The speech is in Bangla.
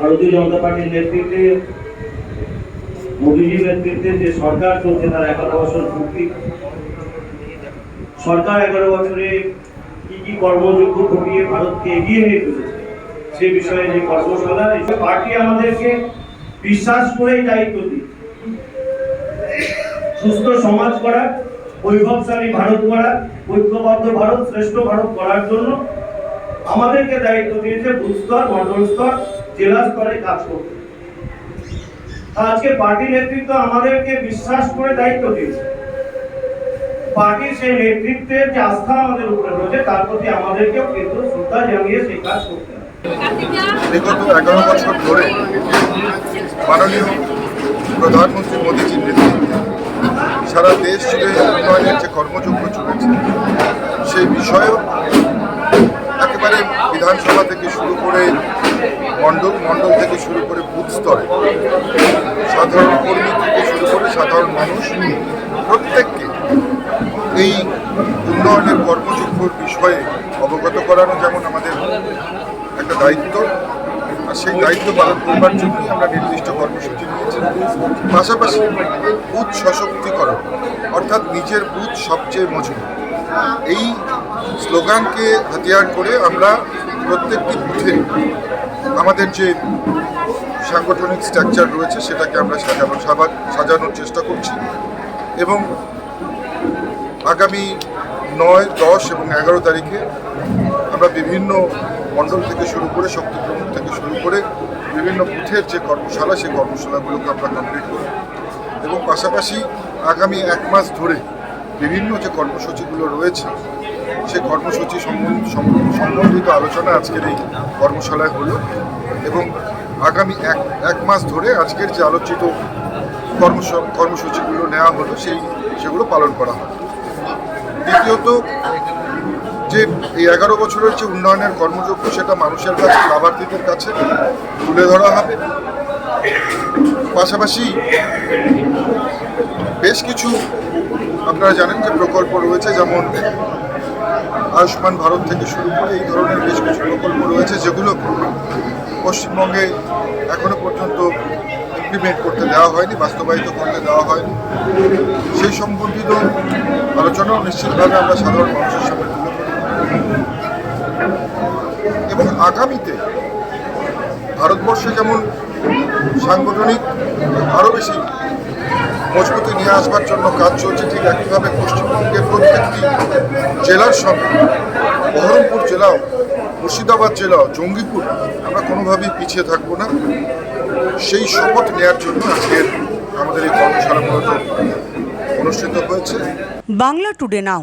ভারতীয় জনতা পার্টির নেতৃত্বে, মোদীজির নেতৃত্বে যে সরকার চলছে তার এগারো বছর পূর্তি। সরকার এগারো বছরে কি কি কর্মযোগ্য ঘটিয়ে ভারতকে এগিয়ে নিয়ে চলেছে, সে বিষয়ে যে কর্মশালা পার্টি আমাদেরকে বিশ্বাস করেই দায়িত্ব দিচ্ছে। সুস্থ সমাজ করা বৈভবশালী ভারত গড়া ঐক্যবদ্ধ ভারত, শ্রেষ্ঠ ভারত করার জন্য আমাদেরকে দায়িত্ব দিয়েছে বুথ স্তর, মন্ডল স্তর, জেলা স্তরে কাজ করতে। আজকে পার্টি নেতৃত্ব আমাদেরকে বিশ্বাস করে দায়িত্ব দিয়েছে। পার্টির সেই নেতৃত্বের যে আস্থা আমাদের উপরে রয়েছে, তার প্রতি আমাদেরকেও কিন্তু শ্রদ্ধা জানিয়ে সেই কাজ করতে বিগত এগারো বছর ধরে মাননীয় প্রধানমন্ত্রী মোদীজির নেতৃত্বে সারা দেশ জুড়ে উন্নয়নের যে কর্মযজ্ঞ চলেছে, সেই বিষয়েও একেবারে বিধানসভা থেকে শুরু করে মণ্ডল মণ্ডল থেকে শুরু করে বুথ স্তরে। সাধারণ কর্মী থেকে শুরু করে সাধারণ মানুষ, প্রত্যেককে এই উন্নয়নের কর্মযজ্ঞর বিষয়ে অবগত করানো যেমন আমাদের একটা দায়িত্ব, আর সেই দায়িত্ব পালন করবার জন্যই আমরা নির্দিষ্ট কর্মসূচি নিয়েছি। পাশাপাশি বুথ সশক্তিকরণ, অর্থাৎ নিজের বুথ সবচেয়ে মজবুত। এই স্লোগানকে হাতিয়ার করে আমরা প্রত্যেকটি বুথে আমাদের যে সাংগঠনিক স্ট্রাকচার রয়েছে, সেটাকে আমরা সাজানো সাজানোর চেষ্টা করছি। এবং আগামী নয়, দশ এবং এগারো তারিখে আমরা বিভিন্ন মণ্ডল থেকে শুরু করে শক্তি প্রমুখ থেকে শুরু করে বিভিন্ন বুথের যে কর্মশালা, সেই কর্মশালাগুলোকে আমরা কমপ্লিট করব। এবং পাশাপাশি আগামী এক মাস ধরে বিভিন্ন যে কর্মসূচিগুলো রয়েছে সেই কর্মসূচি সম্বন্ধ- সম্বন্ধ- সম্বন্ধিত আলোচনা আজকের এই কর্মশালায় হলো এবং আগামী এক এক মাস ধরে আজকের যে আলোচিত কর্মস কর্মসূচিগুলো নেওয়া হলো, সেই সেগুলো পালন করা হয় দ্বিতীয়ত, যে এই এগারো বছরের যে উন্নয়নের কর্মযোগ্য, সেটা মানুষের কাছে, লাভার্থীদের কাছে তুলে ধরা হবে। পাশাপাশি বেশ কিছু আপনারা জানেন যে প্রকল্প রয়েছে, যেমন আয়ুষ্মান ভারত থেকে শুরু করে এই ধরনের বেশ কিছু প্রকল্প রয়েছে, যেগুলো পশ্চিমবঙ্গে এখনও পর্যন্ত ইমপ্লিমেন্ট করতে দেওয়া হয়নি, বাস্তবায়িত করতে দেওয়া হয়নি। সেই সম্বন্ধিত আলোচনাও নিশ্চিতভাবে আমরা সাধারণ মানুষের সামনে তুলে এবং আগামীতে ভারতবর্ষে যেমন সাংগঠনিক আরও বেশি মজবুতি নিয়ে আসবার জন্য কাজ চলছে, ঠিক একইভাবে জেলার সঙ্গে বহরমপুর জেলাও মুর্শিদাবাদ জেলাও জঙ্গিপুর, আমরা কোনোভাবেই পিছিয়ে থাকব না। সেই শপথ নেয়ার জন্য আজকের আমাদের এই কর্মশালা মূলত অনুষ্ঠিত হয়েছে। Bangla today now.